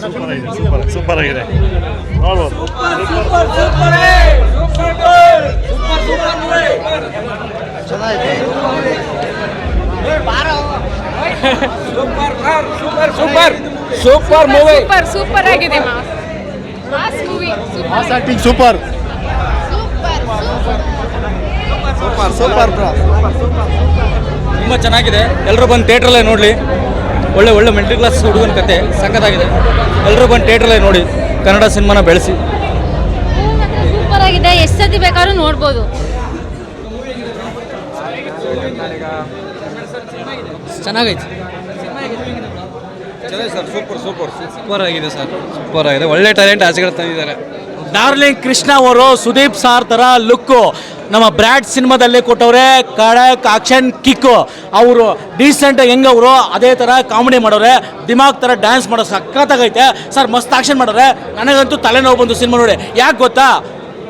Super ಆಗಿದೆ super super ಆಗಿದೆ. ನೋಡ್ಬೋದು. Super super movie super super ಆಗಿದೆ mass mass movie super acting super super super bro ತುಂಬ ಚೆನ್ನಾಗಿದೆ. ಎಲ್ಲರೂ ಬಂದು ಥಿಯೇಟ್ರಲ್ಲೇ ನೋಡಲಿ. ಒಳ್ಳೆ ಒಳ್ಳೆ ಮಿಡ್ಲ್ ಕ್ಲಾಸ್ ಹುಡುಗನ ಕತೆ ಸಖತ್ತಾಗಿದೆ. ಎಲ್ಲರೂ ಬಂದು ಥಿಯೇಟ್ರಲ್ಲೇ ನೋಡಿ ಕನ್ನಡ ಸಿನಿಮಾನ ಬೆಳೆಸಿ. ಸೂಪರ್ ಆಗಿದೆ. ಎಷ್ಟು ಸತಿ ಬೇಕಾದ್ರೂ ನೋಡ್ಬೋದು. ಚೆನ್ನಾಗೈತೆ. ಚೆನ್ನಾಗಿದೆ ಸರ್ ಸೂಪರ್ ಸೂಪರ್ ಸೂಪರ್ ಆಗಿದೆ ಸರ್. ಸೂಪರ್ ಆಗಿದೆ. ಒಳ್ಳೆ ಟ್ಯಾಲೆಂಟ್ ಆಚೆಗಳು ತಂದಿದ್ದಾರೆ. ಡಾರ್ಲಿಂಗ್ ಕೃಷ್ಣ ಅವರು ಸುದೀಪ್ ಸಾರ್ ಥರ ಲುಕ್ಕು ನಮ್ಮ ಬ್ರ್ಯಾಡ್ ಸಿನಿಮಾದಲ್ಲೇ ಕೊಟ್ಟವ್ರೆ ಕಡಕ್ ಆಕ್ಷನ್ ಕಿಕ್ಕು ಅವರು ಡೀಸೆಂಟ್ ಹೆಂಗವರು ಅದೇ ಥರ ಕಾಮಿಡಿ ಮಾಡೋರೆ ದಿಮಾಗ್ ಥರ ಡ್ಯಾನ್ಸ್ ಮಾಡೋ ಸಖತ್ತಾಗೈತೆ. ಸರ್ ಮಸ್ತ್ ಆಕ್ಷನ್ ಮಾಡೋರೆ ನನಗಂತೂ ತಲೆನೋವು ಬಂದು ಸಿನಿಮಾ ನೋಡಿ. ಯಾಕೆ ಗೊತ್ತಾ?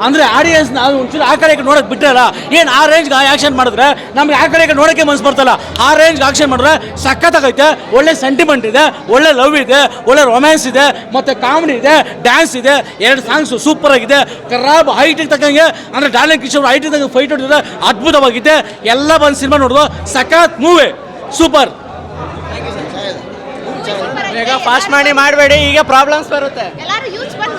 ಅಂದರೆ ಆಡಿಯನ್ಸ್ ನಾವು ಒಂಚೂರು ಆ ಕಡೆ ಈ ಕಡೆ ನೋಡೋಕೆ ಬಿಟ್ಟಲ್ಲ ಏನು ಆ ರೇಂಜ್ಗೆ ಆ್ಯಕ್ಷನ್ ಮಾಡಿದ್ರೆ ನಮ್ಗೆ ಆ ಕಡೆ ನೋಡೋಕೆ ನೋಡೋಕ್ಕೆ ಮನ್ಸು ಬರ್ತಲ್ಲ. ಆ ರೇಂಜ್ಗೆ ಆಕ್ಷನ್ ಮಾಡಿದ್ರೆ ಸಖತ್ತಾಗೈತೆ ಒಳ್ಳೆ ಸೆಂಟಿಮೆಂಟ್ ಇದೆ ಒಳ್ಳೆ ಲವ್ ಇದೆ ಒಳ್ಳೆ ರೊಮ್ಯಾನ್ಸ್ ಇದೆ ಮತ್ತು ಕಾಮಿಡಿ ಇದೆ ಡ್ಯಾನ್ಸ್ ಇದೆ ಎರಡು ಸಾಂಗ್ಸು ಸೂಪರ್ ಆಗಿದೆ. ಕರಾಬ್ ಹೈಟಿಗೆ ತಕ್ಕಂಗೆ ಅಂದರೆ ಡಾರ್ಲಿಂಗ್ ಕಿಶೋರ್ ಹೈಟಿಗೆ ತಕ್ಕಂಗೆ ಫೈಟ್ ಹೊಡಿದ್ರೆ ಅದ್ಭುತವಾಗಿದೆ. ಎಲ್ಲ ಬಂದು ಸಿನಿಮಾ ನೋಡಿದ್ರು ಸಖತ್ ಮೂವಿ ಸೂಪರ್ ಬೇಗ ಫಾಸ್ಟ್ ಮಾಡಿ ಮಾಡಬೇಡಿ ಈಗ ಪ್ರಾಬ್ಲಮ್ಸ್ ಬರುತ್ತೆ.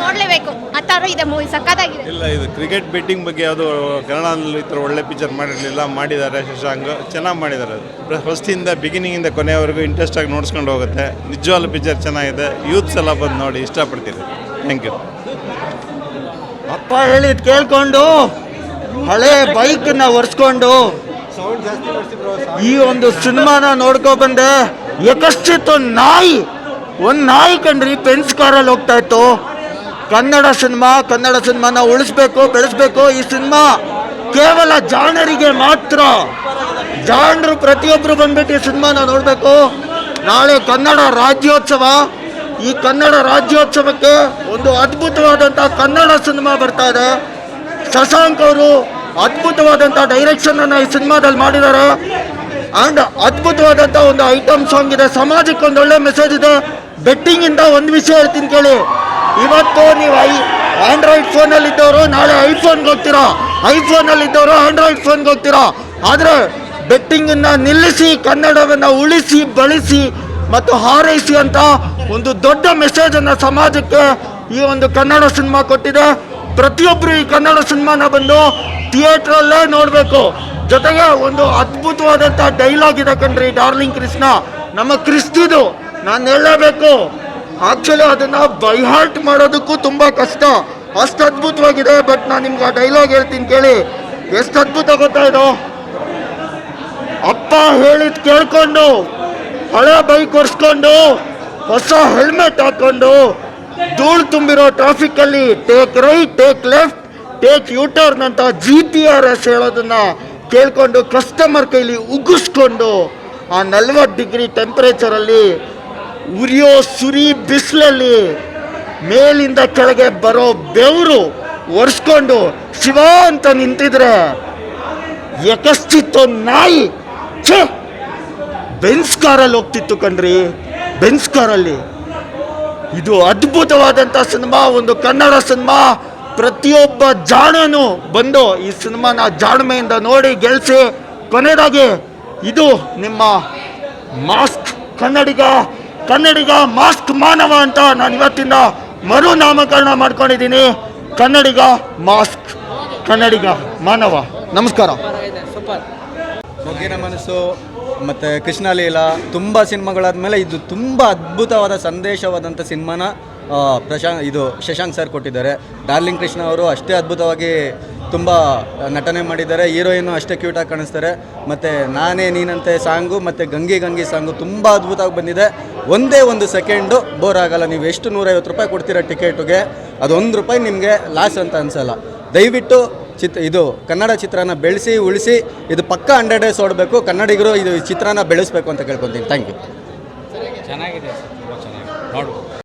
ನೋಡ್ಲೇಬೇಕು. ಆ ಥರ ಇದೆ ಮೂವಿ ಸಕ್ಕತ್ತಾಗಿದೆ ಇಲ್ಲ ಇದು ಕ್ರಿಕೆಟ್ ಬೆಟ್ಟಿಂಗ್ ಬಗ್ಗೆ ಅದು ಕನ್ನಡದಲ್ಲಿ ಈ ಥರ ಒಳ್ಳೆ ಪಿಕ್ಚರ್ ಮಾಡಿರಲಿಲ್ಲ ಮಾಡಿದ್ದಾರೆ ಶಶಾಂಕ್. ಚೆನ್ನಾಗಿ ಮಾಡಿದ್ದಾರೆ ಅದು. ಫಸ್ಟಿಂದ ಬಿಗಿನಿಂಗಿಂದ ಕೊನೆಯವರೆಗೂ ಇಂಟ್ರೆಸ್ಟ್ ಆಗಿ ನೋಡ್ಸ್ಕೊಂಡು ಹೋಗುತ್ತೆ. ನಿಜವಾಗ್ಲೂ ಪಿಕ್ಚರ್ ಚೆನ್ನಾಗಿದೆ. ಯೂತ್ಸ್ ಎಲ್ಲ ಬಂದು ನೋಡಿ ಇಷ್ಟಪಡ್ತೀರಿ ಥ್ಯಾಂಕ್ ಯು ಅಪ್ಪ ಹೇಳಿದ್ ಕೇಳ್ಕೊಂಡು ಹಳೆ ಬೈಕ್ನ ಒರೆಸ್ಕೊಂಡು ಈ ಒಂದು ಸಿನಿಮಾನ ನೋಡ್ಕೊ ಬಂದೆ. ಯಾಕಷ್ಟಿತ್ತು ನಾಯಿ ಒಂದು ನಾಯಿ ಕಂಡ್ರಿ ಪೆನ್ಸ್ ಕಾರಲ್ಲಿ ಹೋಗ್ತಾ ಇತ್ತು. ಕನ್ನಡ ಸಿನಿಮಾ, ಕನ್ನಡ ಸಿನಿಮಾನ ಉಳಿಸ್ಬೇಕು, ಬೆಳೆಸ್ಬೇಕು. ಈ ಸಿನಿಮಾ ಕೇವಲ ಜಾಣರಿಗೆ ಮಾತ್ರ. ಜಾಣರು ಪ್ರತಿಯೊಬ್ಬರು ಬಂದ್ಬಿಟ್ಟು ಈ ಸಿನಿಮಾನ ನೋಡಬೇಕು. ನಾಳೆ ಕನ್ನಡ ರಾಜ್ಯೋತ್ಸವ. ಈ ಕನ್ನಡ ರಾಜ್ಯೋತ್ಸವಕ್ಕೆ ಒಂದು ಅದ್ಭುತವಾದಂಥ ಕನ್ನಡ ಸಿನಿಮಾ ಬರ್ತಾ ಇದೆ. ಶಶಾಂಕ್ ಅವರು ಅದ್ಭುತವಾದಂಥ ಡೈರೆಕ್ಷನ್ ಅನ್ನ ಈ ಸಿನಿಮಾದಲ್ಲಿ ಮಾಡಿದ್ದಾರೆ. ಅಂಡ್ ಅದ್ಭುತವಾದಂಥ ಒಂದು ಐಟಮ್ ಸಾಂಗ್ ಇದೆ. ಸಮಾಜಕ್ಕೆ ಒಂದು ಒಳ್ಳೆ ಮೆಸೇಜ್ ಇದೆ. ಬೆಟ್ಟಿಂಗ್ ಇಂದ ಒಂದು ವಿಷಯ ಹೇಳ್ತೀನಿ ಕೇಳಿ. ಇವತ್ತು ನೀವು ಐ ಆಂಡ್ರಾಯ್ಡ್ ಫೋನಲ್ಲಿ ಇದ್ದವರು ನಾಳೆ ಐಫೋನ್ ಹೋಗ್ತೀರಾ ಐಫೋನಲ್ಲಿ ಇದ್ದವರು ಆಂಡ್ರಾಯ್ಡ್ ಫೋನ್ಗೆ ಹೋಗ್ತೀರಾ ಆದರೆ ಬೆಟ್ಟಿಂಗನ್ನು ನಿಲ್ಲಿಸಿ, ಕನ್ನಡವನ್ನು ಉಳಿಸಿ, ಬಳಸಿ ಮತ್ತು ಹಾರೈಸಿ ಅಂತ ಒಂದು ದೊಡ್ಡ ಮೆಸೇಜನ್ನು ಸಮಾಜಕ್ಕೆ ಈ ಒಂದು ಕನ್ನಡ ಸಿನಿಮಾ ಕೊಟ್ಟಿದೆ. ಪ್ರತಿಯೊಬ್ಬರು ಈ ಕನ್ನಡ ಸಿನಿಮಾನ ಬಂದು ಥಿಯೇಟ್ರಲ್ಲೇ ನೋಡಬೇಕು. ಜೊತೆಗೆ ಒಂದು ಅದ್ಭುತವಾದಂಥ ಡೈಲಾಗ್ ಇದೆ ಕಣ್ರಿ ಡಾರ್ಲಿಂಗ್ ಕೃಷ್ಣ. ನಮ್ಮ ಕ್ರಿಸ್ತಿದು ನಾನು ಹೇಳಲೇಬೇಕು ಆಕ್ಚುಲಿ ಅದನ್ನ ಬೈಹಾರ್ಟ್ ಮಾಡೋದಕ್ಕೂ ತುಂಬ ಕಷ್ಟ. ಅಷ್ಟು ಅದ್ಭುತವಾಗಿದೆ ಬಟ್ ನಾನು ನಿಮ್ಗೆ ಆ ಡೈಲಾಗ್ ಹೇಳ್ತೀನಿ ಕೇಳಿ. ಎಷ್ಟು ಅದ್ಭುತ ಗೊತ್ತಾ ಇದು? ಅಪ್ಪ ಹೇಳಿದ್ ಕೇಳ್ಕೊಂಡು, ಹಳೆ ಬೈಕ್ ಒರೆಸ್ಕೊಂಡು ಹೊಸ ಹೆಲ್ಮೆಟ್ ಹಾಕೊಂಡು, ಧೂಳು ತುಂಬಿರೋ ಟ್ರಾಫಿಕ್ ಅಲ್ಲಿ take right take left take U turn ಅಂತ ಜಿ ಪಿ ಆರ್ ಎಸ್ ಹೇಳೋದನ್ನ ಕೇಳ್ಕೊಂಡು ಕಸ್ಟಮರ್ ಕೈಲಿ ಉಗ್ಗಿಸ್ಕೊಂಡು ಆ ನಲ್ವತ್ತು ಡಿಗ್ರಿ ಟೆಂಪರೇಚರಲ್ಲಿ ಉರಿಯೋ ಸುರಿ ಬಿಸಿಲಲ್ಲಿ ಮೇಲಿಂದ ಕೆಳಗೆ ಬರೋ ಬೆವರು ಒರೆಸ್ಕೊಂಡು ಶಿವ ಅಂತ ನಿಂತಿದ್ರೆ ಯಾಕಷ್ಟಿತ್ತು ನಾಯಿ, ಛೇ! ಬೆನ್ಸ್ ಕಾರಲ್ಲಿ ಹೋಗ್ತಿತ್ತು ಕಣ್ರಿ ಬೆನ್ಸ್ ಕಾರಲ್ಲಿ ಇದು ಅದ್ಭುತವಾದಂಥ ಸಿನಿಮಾ, ಒಂದು ಕನ್ನಡ ಸಿನಿಮಾ. ಪ್ರತಿಯೊಬ್ಬ ಜಾಣನು ಬಂದು ಈ ಸಿನಿಮಾನ ಜಾಣ್ಮೆಯಿಂದ ನೋಡಿ ಗೆಲ್ಸಿ, ಕೊನೆಯದಾಗಿ ಇದು ನಿಮ್ಮ ಮಾಸ್ಕ್ ಕನ್ನಡಿಗ. ಕನ್ನಡಿಗ ಮಾಸ್ಕ್ ಮಾನವ ಅಂತ ನಾನು ಇವತ್ತಿಂದ ಮರು ನಾಮಕರಣ ಮಾಡ್ಕೊಂಡಿದ್ದೀನಿ. ಕನ್ನಡಿಗ ಮಾಸ್ಕ್, ಕನ್ನಡಿಗ ಮಾನವ. ನಮಸ್ಕಾರ. ಮನಸ್ಸು, ಮತ್ತು ಕೃಷ್ಣ ಲೀಲಾ, ತುಂಬ ಸಿನಿಮಾಗಳಾದಮೇಲೆ ಇದು ತುಂಬ ಅದ್ಭುತವಾದ ಸಂದೇಶವಾದಂಥ ಸಿನಿಮಾನ ಪ್ರಶಾಂತ್ ಇದು ಶಶಾಂಕ್ ಸರ್ ಕೊಟ್ಟಿದ್ದಾರೆ. ಡಾರ್ಲಿಂಗ್ ಕೃಷ್ಣ ಅವರು ಅಷ್ಟೇ ಅದ್ಭುತವಾಗಿ ತುಂಬ ನಟನೆ ಮಾಡಿದ್ದಾರೆ. ಹೀರೋಯಿನ್ನು ಅಷ್ಟೇ ಕ್ಯೂಟಾಗಿ ಕಾಣಿಸ್ತಾರೆ. ಮತ್ತು ನಾನೇ ನೀನಂತೆ ಸಾಂಗು, ಮತ್ತು ಗಂಗೆ ಗಂಗೆ ಸಾಂಗು ತುಂಬ ಅದ್ಭುತವಾಗಿ ಬಂದಿದೆ. ಒಂದೇ ಒಂದು ಸೆಕೆಂಡು ಬೋರ್ ಆಗಲ್ಲ. ನೀವು ಎಷ್ಟು ನೂರೈವತ್ತು ರೂಪಾಯಿ ಕೊಡ್ತೀರ ಟಿಕೆಟ್ಗೆ? ಅದೊಂದು ರೂಪಾಯಿ ನಿಮಗೆ ಲಾಸ್ ಅಂತ ಅನಿಸಲ್ಲ. ದಯವಿಟ್ಟು ಚಿತ್, ಇದು ಕನ್ನಡ ಚಿತ್ರನ ಬೆಳೆಸಿ, ಉಳಿಸಿ, ಇದು ಪಕ್ಕ ಹಂಡ್ರೆಡ್ ಡೇಸ್ ಓಡಬೇಕು ಕನ್ನಡಿಗರು ಇದು ಚಿತ್ರನ ಬೆಳೆಸಬೇಕು ಅಂತ ಕೇಳ್ಕೊತೀನಿ. ಥ್ಯಾಂಕ್ ಯು ಚೆನ್ನಾಗಿದೆ.